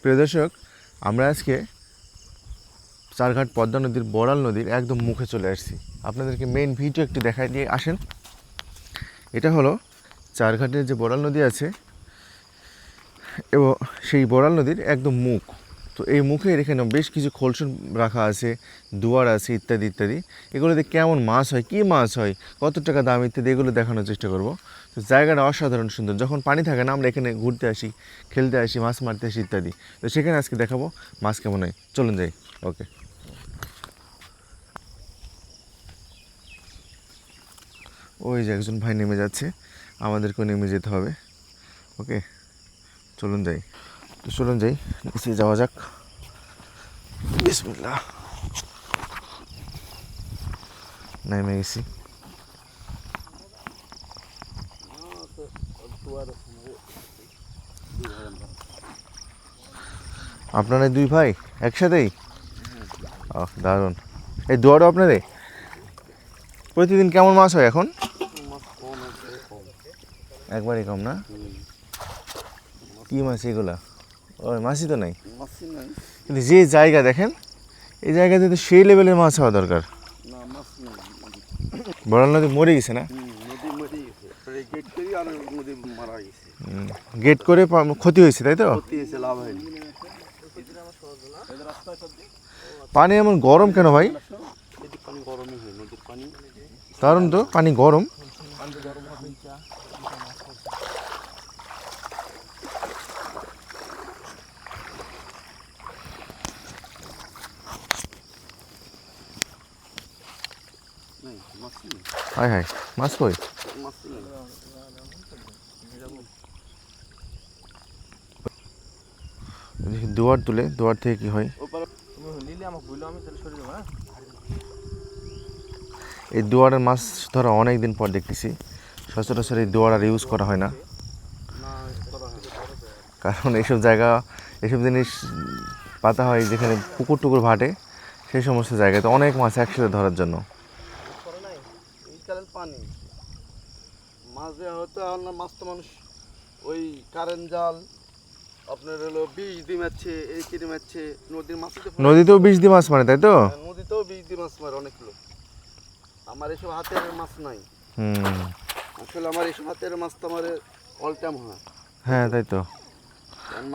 প্রিয় দর্শক, আমরা আজকে চারঘাট পদ্মা নদীর বড়াল নদীর একদম মুখে চলে আসছি। আপনাদেরকে মেন ভিডিও একটু দেখায় দিয়ে আসেন। এটা হলো চারঘাটের যে বড়াল নদী আছে, এবং সেই বড়াল নদীর একদম মুখ। তো এই মুখের এখানে বেশ কিছু খোলসুন রাখা আছে, দুয়ার আছে, ইত্যাদি ইত্যাদি। এগুলোতে কেমন মাছ হয়, কী মাছ হয়, কত টাকা দাম, ইত্যাদি, এগুলো দেখানোর চেষ্টা করব। তো জায়গাটা অসাধারণ সুন্দর। যখন পানি থাকে না, আমরা এখানে ঘুরতে আসি, খেলতে আসি, মাছ মারতে আসি, ইত্যাদি। তো সেখানে আজকে দেখাবো মাছ কেমন হয়। চলুন যাই। ওকে। ওই যে একজন ভাই নেমে যাচ্ছে। আমাদেরকেও নেমে যেতে হবে। ওকে। চলুন যাই। তো চলুন যাই নিচে যাওয়া যাক। বিসমিল্লাহ। নেমে গেছি। আপনারা দুই ভাই একসাথেই? ও দারুণ। এই দুয়ারও আপনাদের? প্রতিদিন কেমন মাছ হয় এখন? একবারই কম না? কি মাছ এগুলা? ওই মাছই তো নাই। কিন্তু যে জায়গা দেখেন এই জায়গাতে তো সেই লেভেলের মাছ হওয়া দরকার। বড় নদী মরে গেছে না? গেট করি ক্ষতি হয়েছে তাই তো? পানি এমন গরম কেন ভাই? কারণ তো পানি গরম। হায় হায় মাছ কই? দুয়ার তুলে, দুয়ার থেকে কি হয়? এই দুয়ারের মাছ ধরা অনেক দিন পর দেখতেছি। সচরাচর এই দুয়ার আর ইউজ করা হয় না। না করা কারণ এইসব জায়গা, এইসব জিনিস পাতা হয় যেখানে পুকুর টুকুর ভাটে, সেই সমস্ত জায়গাতে অনেক মাছ একসাথে ধরার জন্য করে নাই এই কালের পানি। মাছ হয়তো না মাছ তো মানুষ ওই কারেন্ট জাল আপনার হলো বিষ দিয়ে মারছে এই কিনে মারছে নদীর মাছ নদীতেও বিষ দিয়ে মাছ মারে তাই তো? নদীতেও বীজ দিয়ে মাছ মারে অনেক লোক। আমার এসব হাতের মাছ নাই। আসলে আমার এসব হাতের মাছ তো আমার অল টাইম হয়। হ্যাঁ তাই তো।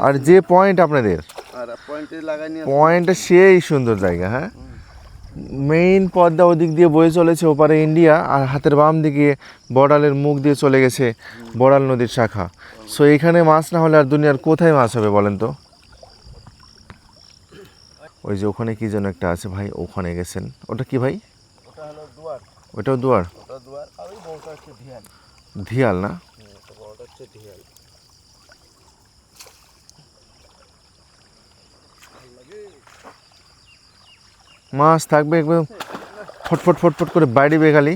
আর যে পয়েন্ট আপনাদের? আর পয়েন্টে লাগাই নিয়ে পয়েন্টটা সেই সুন্দর জায়গা হ্যাঁ? মেইন পদ্মা ওদিক দিয়ে বয়ে চলেছে ওপারে ইন্ডিয়া আর হাতের বাম দিকে বড়ালের মুখ দিয়ে চলে গেছে বড়াল নদীর শাখা। সো এখানে মাছ না হলে আর দুনিয়ার কোথায় মাছ হবে বলেন তো? ওই যে ওখানে কি যেন একটা আছে ভাই ওখানে গেছেন। ওটা কি ভাই? ওটাও দুয়ার। ধিয়াল। না? ধিয়াল মাছ থাকবে একদম ফটফট ফটফট করে বাইরে বেগালি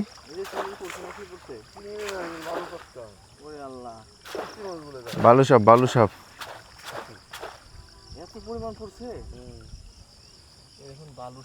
বালু সাপ বালু সাপ। এত পরিমাণ পড়ছে? এখন বালু